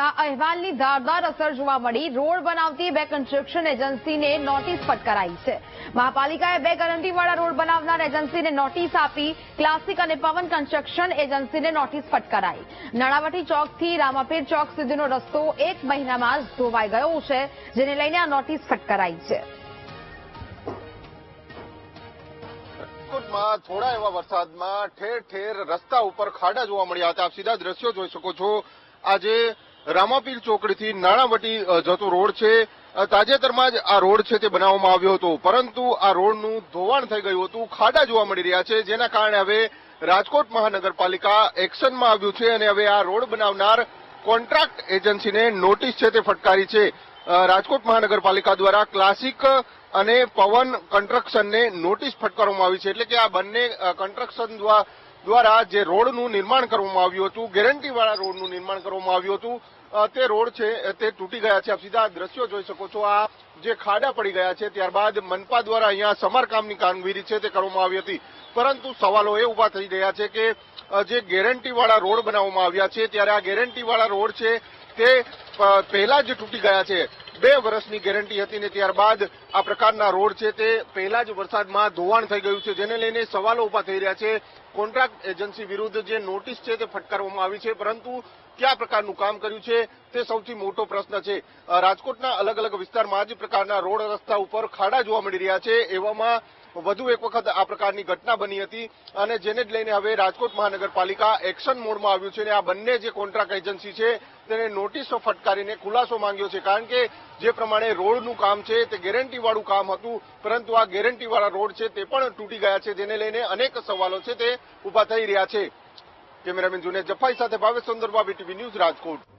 અહેવાલની ધારદાર અસર જોવા મળી. રોડ બનાવતી બે કન્સ્ટ્રક્શન એજન્સીને નોટિસ ફટકારાઈ છે. મહાપાલિકાએ બે ગેરંટીવાળા રોડ બનાવનાર એજન્સીને નોટિસ આપી. ક્લાસિક અને પવન કન્સ્ટ્રક્શન એજન્સીને નોટિસ ફટકારાઈ. નાણાવટી ચોકથી રામાપીર ચોક સુધીનો રસ્તો એક મહિનામાં ધોવાઈ ગયો છે, જેને લઈને આ નોટિસ ફટકારાઈ છે. રાજકોટમાં થોડા એવા વરસાદમાં ઠેર ઠેર રસ્તા ઉપર ખાડા જોવા મળ્યા હતા. આપ સીધા દ્રશ્યો જોઈ શકો છો. આજે રામાપીર ચોકડીથી નાણાવટી જતો રોડ છે. તાજેતરમાં જ આ રોડ છે તે બનાવવામાં આવ્યો હતો. પરંતુ આ રોડનું ધોવાણ થઈ ગયું હતું. ખાડા જોવા મળી રહ્યા છે. જેના કારણે હવે રાજકોટ મહાનગરપાલિકા એક્શનમાં આવ્યું છે અને હવે આ રોડ બનાવનાર કોન્ટ્રાક્ટ એજન્સીને નોટિસ છે તે ફટકારી છે. રાજકોટ મહાનગરપાલિકા દ્વારા ક્લાસિક અને પવન કન્સ્ટ્રક્શનને નોટિસ ફટકારવામાં આવી છે. એટલે કે આ બંને કન્સ્ટ્રક્શન દ્વા- દ્વારા જે રોડનું નિર્માણ કરવામાં આવ્યું હતું, ગેરંટીવાળા રોડનું નિર્માણ કરવામાં આવ્યું હતું તે રોડ છે તે તૂટી ગયા છે. આપ સીધા દ્રશ્યો જોઈ શકો છો. આ જે ખાડા પડી ગયા છે, ત્યારબાદ મનપા દ્વારા અહીંયા સમારકામની કામગીરી છે તે કરવામાં આવી હતી. પરંતુ સવાલો એ ઊભા થઈ રહ્યા છે કે જે ગેરંટીવાળા રોડ બનાવવામાં આવ્યા છે, ત્યારે આ ગેરંટીવાળા રોડ છે તે પહેલા જ તૂટી ગયા છે. બે વર્ષની ગેરંટી હતી ને ત્યારબાદ આ પ્રકારના રોડ છે તે પહેલા જ વરસાદમાં ધોવાણ થઈ ગયું છે. જેને લઈને સવાલો ઊભા થઈ રહ્યા છે. કોન્ટ્રાક્ટ એજન્સી વિરુદ્ધ જે નોટિસ છે તે ફટકારવામાં આવી છે. પરંતુ કયા પ્રકારનું કામ કર્યું છે તે સૌથી મોટો પ્રશ્ન છે. રાજકોટના અલગ અલગ વિસ્તારમાં જ પ્રકારના રોડ રસ્તા ઉપર ખાડા જોવા મળી રહ્યા છે. એવામાં વધુ એક વખત આ પ્રકારની ઘટના બની હતી અને જેને જ લઈને હવે રાજકોટ મહાનગરપાલિકા એક્શન મોડમાં આવ્યું છે અને આ બંને જે કોન્ટ્રાક્ટ એજન્સી છે તેને નોટિસો ફટકારીને ખુલાસો માંગ્યો છે. કારણ કે જે પ્રમાણે રોડનું કામ છે તે ગેરંટી વાળું કામ હતું, પરંતુ આ ગેરંટી વાળા રોડ છે તે પણ તૂટી ગયા છે. જેને લઈને અનેક સવાલો છે તે ઊભા થઈ રહ્યા છે. કેમેરામેન જુનેદ જફાઈ સાથે ભાવેશ સુંદરબા બીટીવી ન્યૂઝ રાજકોટ.